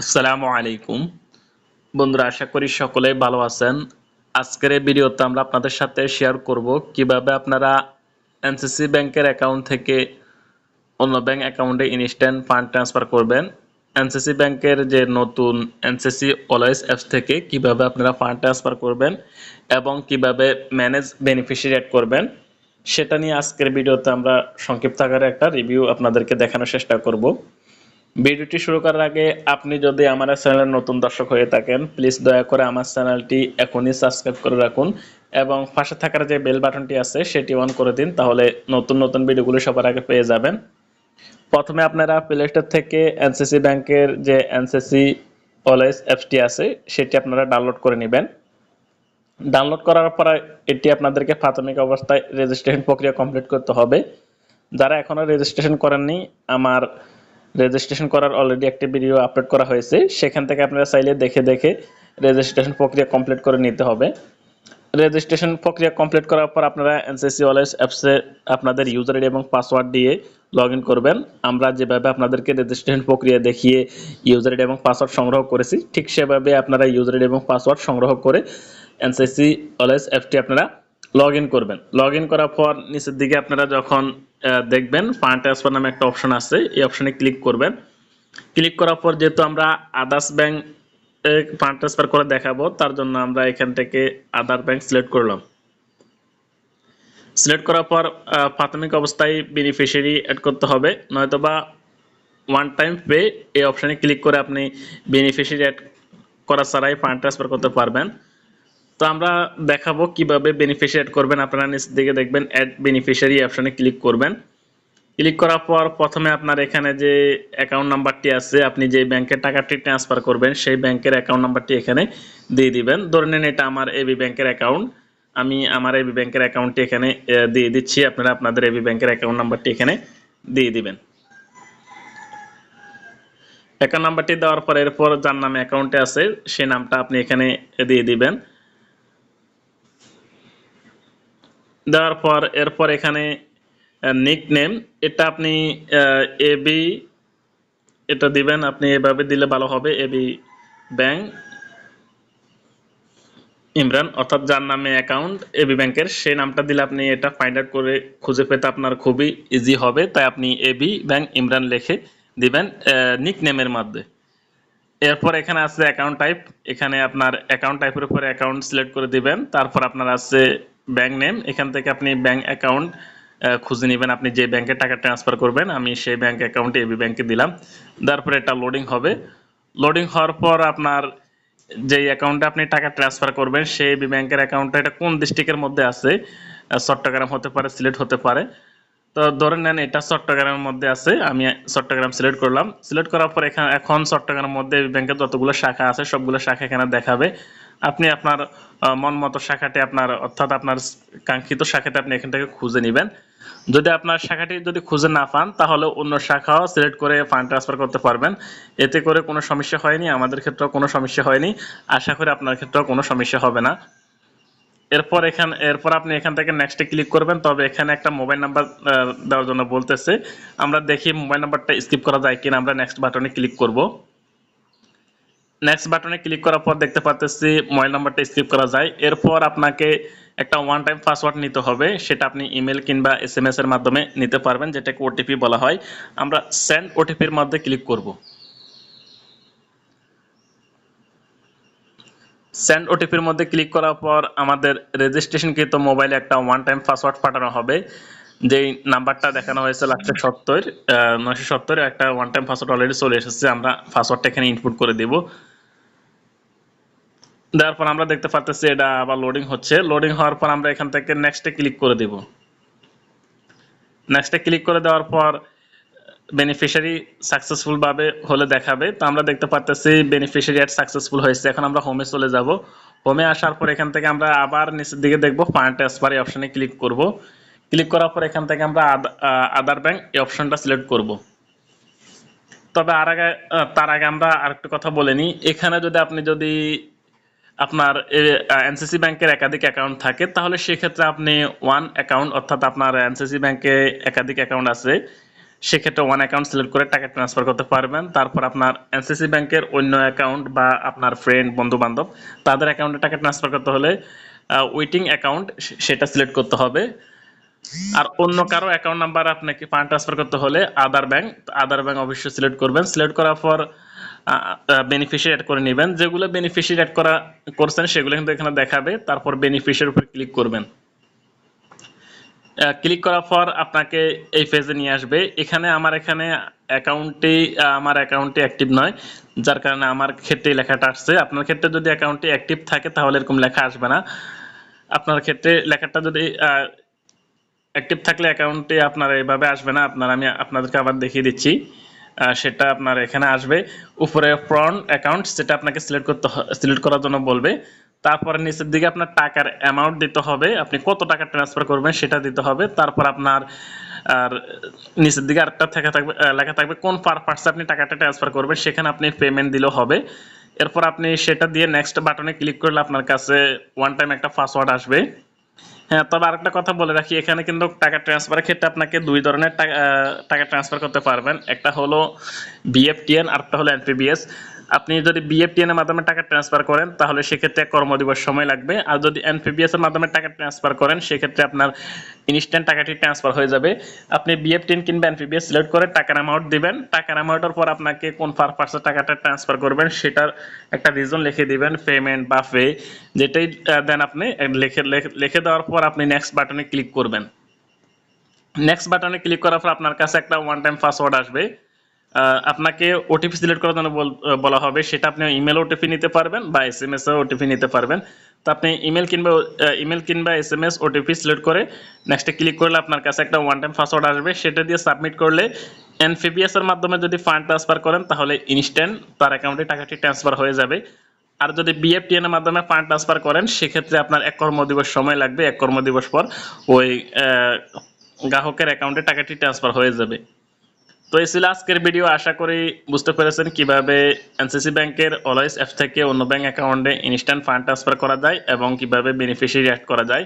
আসসালামু আলাইকুম। বন্ধুরা, আশা করি সকলেই ভালো আছেন। আজকের এই ভিডিওতে আমরা আপনাদের সাথে শেয়ার করব কীভাবে আপনারা এনসিসি ব্যাংকের অ্যাকাউন্ট থেকে অন্য ব্যাংক অ্যাকাউন্টে ইনস্ট্যান্ট ফান্ড ট্রান্সফার করবেন। এনসিসি ব্যাংকের যে নতুন এনসিসি অলওয়েজ অ্যাপস থেকে কীভাবে আপনারা ফান্ড ট্রান্সফার করবেন এবং কীভাবে ম্যানেজ বেনিফিশিয়ারি অ্যাড করবেন, সেটা নিয়ে আজকের ভিডিওতে আমরা সংক্ষিপ্ত আকারে একটা রিভিউ আপনাদেরকে দেখানোর চেষ্টা করব। ভিডিওটি শুরু করার আগে আপনি যদি আমার চ্যানেলের নতুন দর্শক হয়ে থাকেন প্লিজ দয়া করে আমার চ্যানেলটি এখনই সাবস্ক্রাইব করে রাখুন এবং পাশে থাকার যে বেল বাটনটি আছে, সেটি অন করে দিন, তাহলে নতুন নতুন ভিডিওগুলো সবার আগে পেয়ে যাবেন। প্রথমে আপনারা প্লে স্টোর থেকে এনসিসি ব্যাংকের যে এনসিসি অলওয়েজ অ্যাপসটি আছে, সেটি আপনারা ডাউনলোড করে নেবেন। ডাউনলোড করার পর এটি আপনাদেরকে প্রাথমিক অবস্থায় রেজিস্ট্রেশন প্রক্রিয়া কমপ্লিট করতে হবে। যারা এখনও রেজিস্ট্রেশন করেননি, আমার রেজিস্ট্রেশন করার অলরেডি একটি ভিডিও আপলোড করা হয়েছে। সেখান থেকে আপনারা চাইলে দেখে দেখে রেজিস্ট্রেশন প্রক্রিয়া কমপ্লিট করে নিতে হবে। রেজিস্ট্রেশন প্রক্রিয়া কমপ্লিট করার পর আপনারা এনসিসি অলএস অ্যাপসে আপনাদের ইউজার আইডি এবং পাসওয়ার্ড দিয়ে লগ করবেন। আমরা যেভাবে আপনাদেরকে রেজিস্ট্রেশন প্রক্রিয়া দেখিয়ে ইউজার আইডি এবং পাসওয়ার্ড সংগ্রহ করেছি, ঠিক সেভাবে আপনারা ইউজার আইডি এবং পাসওয়ার্ড সংগ্রহ করে এনসিসি অলএস অ্যাপটি আপনারা লগ করবেন। লগ করার পর নিচের দিকে আপনারা যখন দেখবেন ফান্ড ট্রান্সফার নামে একটা অপশন আছে, এই অপশনে ক্লিক করবেন। ক্লিক করার পর যেহেতু আমরা আদার্স ব্যাংক ফান্ড ট্রান্সফার করে দেখাবো, তার জন্য আমরা এখান থেকে আদার ব্যাংক সিলেক্ট করলাম। সিলেক্ট করার পর প্রাথমিক অবস্থায় বেনিফিশিয়ারি অ্যাড করতে হবে, নয়তোবা ওয়ান টাইম পে এই অপশনে ক্লিক করে আপনি বেনিফিশিয়ারি অ্যাড করা ছাড়াই ফান্ড ট্রান্সফার করতে পারবেন। তো আমরা দেখাবো কীভাবে বেনিফিশিয়ারি করবেন। আপনারা নিচ দিকে দেখবেন অ্যাড বেনিফিশিয়ারি অপশনে ক্লিক করবেন। ক্লিক করার পর প্রথমে আপনার এখানে যে অ্যাকাউন্ট নাম্বারটি আছে, আপনি যে ব্যাংকের টাকাটি ট্রান্সফার করবেন, সেই ব্যাংকের অ্যাকাউন্ট নাম্বারটি এখানে দিয়ে দিবেন। ধরে নিন এটা আমার এবি ব্যাংকের অ্যাকাউন্ট আমি আমার এবি ব্যাংকের অ্যাকাউন্টটি এখানে দিয়ে দিচ্ছি। আপনারা আপনাদের এবি ব্যাংকের অ্যাকাউন্ট নাম্বারটি এখানে দিয়ে দিবেন। অ্যাকাউন্ট নাম্বারটি দেওয়ার পর এরপর যার নামে অ্যাকাউন্টে আছে সেই নামটা আপনি এখানে দিয়ে দিবেন। দেওয়ার পর, এরপর এখানে নিক নেম এটা আপনি এ বি এটা দিবেন, আপনি এভাবে দিলে ভালো হবে এ বি ব্যাংক ইমরান, অর্থাৎ যার নামে অ্যাকাউন্ট এবি ব্যাংকের সেই নামটা দিলে আপনি এটা ফাইন্ড আউট করে খুঁজে পেতে আপনার খুবই ইজি হবে, তাই আপনি এবি ব্যাংক ইমরান লিখে দিবেন নিক নেমের মধ্যে। এরপর এখানে আছে অ্যাকাউন্ট টাইপ এখানে আপনার অ্যাকাউন্ট টাইপের উপরে অ্যাকাউন্ট সিলেক্ট করে দিবেন, তারপর আপনার আছে ব্যাংক নেম এখান থেকে আপনি ব্যাংক অ্যাকাউন্ট খুঁজে নেবেন। আপনি যে ব্যাংকে টাকা ট্রান্সফার করবেন, আমি সেই ব্যাংক অ্যাকাউন্টে এবি ব্যাংকে দিলাম। তারপরে এটা লোডিং হবে। লোডিং হওয়ার পর আপনার যে অ্যাকাউন্টে আপনি টাকা ট্রান্সফার করবেন, সেই এবি ব্যাংকের অ্যাকাউন্টটা এটা কোন ডিস্ট্রিক্টের মধ্যে আছে? চট্টগ্রাম হতে পারে, সিলেট হতে পারে। তো ধরে নেন এটা চট্টগ্রামের মধ্যে আছে, আমি চট্টগ্রাম সিলেক্ট করলাম। সিলেক্ট করার পর এখানে এখন চট্টগ্রামের মধ্যে ব্যাংকের যতগুলো শাখা আছে, সবগুলো শাখা এখানে দেখাবে। আপনি আপনার মন মতো শাখাটি আপনার, অর্থাৎ আপনার কাঙ্ক্ষিত শাখাটি আপনি এখান থেকে খুঁজে নেবেন। যদি আপনার শাখাটি যদি খুঁজে না পান, তাহলে অন্য শাখাও সিলেক্ট করে ফান্ড ট্রান্সফার করতে পারবেন। এতে করে কোনো সমস্যা হয়নি, আমাদের ক্ষেত্রেও কোনো সমস্যা হয়নি। আশা করি আপনার ক্ষেত্রেও কোনো সমস্যা হবে না। এরপর এখান, এরপর আপনি এখান থেকে নেক্সটে ক্লিক করবেন। তবে এখানে একটা মোবাইল নাম্বার দেওয়ার জন্য বলতেছে। আমরা দেখি মোবাইল নাম্বারটা স্কিপ করা যায় কিনা, আমরা নেক্সট বাটনে ক্লিক করব। নেক্সট বাটনে ক্লিক করার পর দেখতে পাচ্তেছি মোবাইল নাম্বারটা স্কিপ করা যায়। এরপর আপনাকে একটা ওয়ান টাইম পাসওয়ার্ড নিতে হবে। সেটা আপনি ইমেল কিংবা এস এম এর মাধ্যমে নিতে পারবেন, যেটাকে ওটিপি বলা হয়। আমরা সেন্ড ওটিপির মধ্যে ক্লিক করব। সেন্ড ওটিপির মধ্যে ক্লিক করার পর আমাদের রেজিস্ট্রেশনকৃত মোবাইলে একটা ওয়ান টাইম পাসওয়ার্ড পাঠানো হবে। যেই নাম্বারটা দেখানো হয়েছে লাস্টে সত্তর নয়শো সত্তর, একটা ওয়ান টাইম পাসওয়ার্ড অলরেডি চলে এসেছে, আমরা পাসওয়ার্ডটা এখানে ইনপুট করে দেব। দেওয়ার পর আমরা দেখতে পাচ্ছি এটা আবার লোডিং হচ্ছে। লোডিং হওয়ার পর আমরা এখান থেকে নেক্সটে ক্লিক করে দেব। নেক্সটে ক্লিক করে দেওয়ার পর বেনিফিশিয়ারি সাকসেসফুল ভাবে হলে দেখাবে। তো আমরা দেখতে পাচ্ছি বেনিফিশিয়ারি অ্যাড সাকসেসফুল হয়েছে। এখন আমরা হোমে চলে যাব। হোমে আসার পর এখান থেকে আমরা আবার নিচের দিকে দেখব ফান্ড ট্রান্সফার অপশনে ক্লিক করব। ক্লিক করার পর এখান থেকে আমরা আদার ব্যাংক এই অপশনটা সিলেক্ট করব। তবে আর আগে তার আগে আমরা আরেকটা কথা বলে নিই। এখানে যদি আপনি যদি আপনার এনসিসি ব্যাংকের একাধিক অ্যাকাউন্ট থাকে, তাহলে সেক্ষেত্রে আপনি ওয়ান অ্যাকাউন্ট অর্থাৎ আপনার এনসিসি ব্যাংকে একাধিক অ্যাকাউন্ট আছে, সেক্ষেত্রে ওয়ান অ্যাকাউন্ট সিলেক্ট করে টাকা ট্রান্সফার করতে পারবেন। তারপর আপনার এনসিসি ব্যাংকের অন্য অ্যাকাউন্ট বা আপনার ফ্রেন্ড বন্ধু বান্ধব তাদের অ্যাকাউন্টে টাকা ট্রান্সফার করতে হলে ওয়েটিং অ্যাকাউন্ট সেটা সিলেক্ট করতে হবে। আর অন্য কারও অ্যাকাউন্ট নাম্বার আপনাকে ফান্ড ট্রান্সফার করতে হলে আদার ব্যাংক আদার ব্যাংক অবশ্যই সিলেক্ট করবেন। সিলেক্ট করার পর বেনিফিশিয়ারি অ্যাড করে নেবেন। যেগুলো বেনিফিশিয়ারি অ্যাড করা করছেন, সেগুলো কিন্তু এখানে দেখাবে। তারপর বেনিফিশিয়ারির উপর ক্লিক করবেন। ক্লিক করার পর আপনাকে এই পেজে নিয়ে আসবে। এখানে আমার এখানে অ্যাকাউন্টে আমার অ্যাকাউন্টে অ্যাক্টিভ নয়। যার কারণে আমার ক্ষেত্রে লেখাটা আসছে। আপনার ক্ষেত্রে যদি অ্যাকাউন্টে অ্যাক্টিভ থাকে, তাহলে এরকম লেখা আসবে না। আপনার ক্ষেত্রে লেখাটা যদি অ্যাক্টিভ থাকলে অ্যাকাউন্টে আপনার এইভাবে আসবে না। আপনার আমি আপনাদেরকে আবার দেখিয়ে দিচ্ছি। সেটা আপনার এখানে আসবে। উপরে ফ্রন্ট অ্যাকাউন্ট সেটা আপনাকে সিলেক্ট করতে সিলেক্ট করার জন্য বলবে। তারপরে নিচের দিকে আপনার টাকার অ্যামাউন্ট দিতে হবে। আপনি কত টাকা ট্রান্সফার করবেন সেটা দিতে হবে। তারপর আপনার, আর নিচের দিকে আরেকটা থাকা থাকবে লেখা থাকবে কোন পারপাসে আপনি টাকাটা ট্রান্সফার করবেন, সেখানে আপনি পেমেন্ট দিলেও হবে। এরপর আপনি সেটা দিয়ে নেক্সট বাটনে ক্লিক করলে আপনার কাছে ওয়ান টাইম একটা পাসওয়ার্ড আসবে। হ্যাঁ তবে আরেকটা কথা বলে রাখি, এখানে কিন্তু টাকা ট্রান্সফারের ক্ষেত্রে আপনাকে দুই ধরনের টাকা ট্রান্সফার করতে পারবেন। একটা হলো বিএফটিএন আরেকটা হলো এনপিবিএস আপনি যদি বিএফটিএন এর মাধ্যমে টাকা ট্রান্সফার করেন, তাহলে সেক্ষেত্রে কর্মদিবস সময় লাগবে। আর যদি এনপিবিএস এর মাধ্যমে টাকা ট্রান্সফার করেন, সেক্ষেত্রে আপনার ইনস্ট্যান্ট টাকাটি ট্রান্সফার হয়ে যাবে। আপনি বিএফটিএন কিংবা এনপিবিএস সিলেক্ট করে টাকার অ্যামাউন্ট দিবেন। টাকার অ্যামাউন্টের পর আপনাকে কোন পারপাসে টাকাটা ট্রান্সফার করবেন, সেটার একটা রিজন লিখে দিবেন পেমেন্ট বা পে যেটাই দেন আপনি, লিখে, লিখে- দেওয়ার পর আপনি নেক্সট বাটনে ক্লিক করবেন। নেক্সট বাটনে ক্লিক করার পর আপনার কাছে একটা ওয়ান টাইম পাসওয়ার্ড আসবে। আপনাকে ওটিপি সিলেক্ট করার জন্য বল- হবে। সেটা আপনি ইমেল ওটিপি নিতে পারবেন বা এস এম এস ওটিপি নিতে পারবেন। তো আপনি ইমেল কিংবা ইমেল কিংবা S M S OTP select করে নেক্সটে ক্লিক করলে আপনার কাছে একটা ওয়ান টাইম পাসওয়ার্ড আসবে। সেটা দিয়ে সাবমিট করলে এনফিবিএস এর মাধ্যমে যদি ফান্ড ট্রান্সফার করেন, তাহলে ইনস্ট্যান্ট তার অ্যাকাউন্টে টাকাটি ট্রান্সফার হয়ে যাবে। আর যদি বিএফটিএন এর মাধ্যমে ফান্ড ট্রান্সফার করেন, সেক্ষেত্রে আপনার এক কর্মদিবস সময় লাগবে। এক কর্মদিবস পর ওই গ্রাহকের অ্যাকাউন্টে টাকাটি ট্রান্সফার হয়ে যাবে। তো এই ছিল আজকের ভিডিও আশা করি বুঝতে পেরেছেন কীভাবে এনসিসি ব্যাংকের অলওয়েস অ্যাপ থেকে অন্য ব্যাংক অ্যাকাউন্টে ইনস্ট্যান্ট ফান্ড ট্রান্সফার করা যায় এবং কীভাবে বেনিফিশিয়ারি অ্যাড করা যায়।